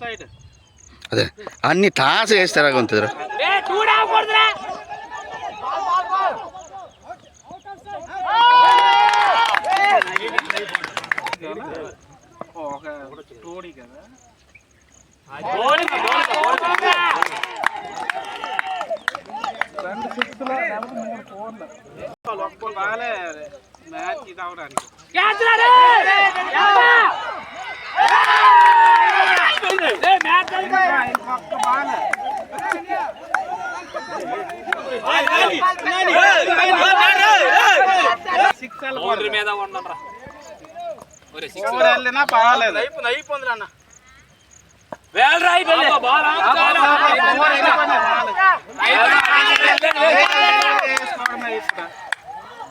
Side. అదే. అన్ని తాస వేస్తారా ఉంటుంది ఒక టోడి కదా రెండు సిక్స్లో నెలకు మూడు ఫోన్లు ఒక్కరు బాగాలే. మ్యాచ్ ఇది అవడానికి ఇంకొక బాగాలే మీద ఉండరా ఒరే సిక్స్ వెళ్ళినా పర్వాలేదు అయిపోయింది.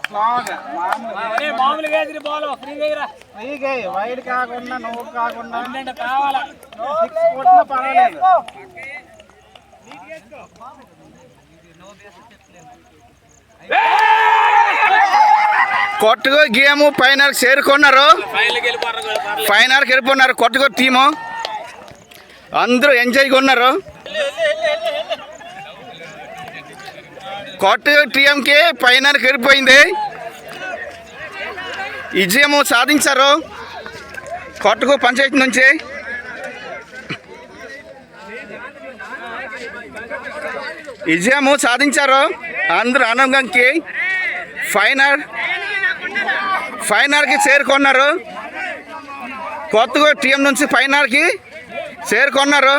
స్లోగా మామూలుగా బాల్ ఫ్రీగా ఫ్రీగా వైడ్ కాకుండా నువ్వు కాకుండా కావాలా సిక్స్ కొట్టినా పర్వాలేదు కొట్టుకో గేమ్ ఫైనల్ చేరుకున్నారు. ఫైనల్కి వెళ్ళిపోన్నారు ఫైనల్కి కొట్టుకో టీము. అందరూ ఎంజాయ్గా ఉన్నారు కొట్టు టీంకి ఫైనల్కి వెళ్ళిపోయింది. విజయము సాధించారు. కొట్టుకో పంచాయతీ నుంచి. విజయము సాధించారు. అందరూ ఆనందంకి ఫైనల్ ఫైనల్కి చేరుకున్నారు. కొత్తగా టీం నుంచి ఫైనల్కి చేరుకున్నారు.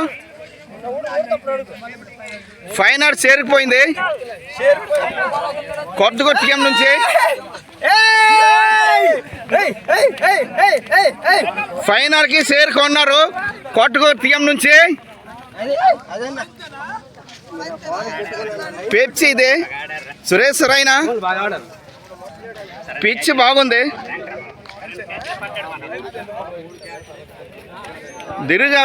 ఫైనల్ చేరిపోయింది. కొత్తగా టీం నుంచి ఫైనల్కి చేరుకున్నారు. కొత్తగా టీం నుంచి పిచ్ ఇది. సురేష్ రైనా పిచ్ బాగుంది. దిరుగా.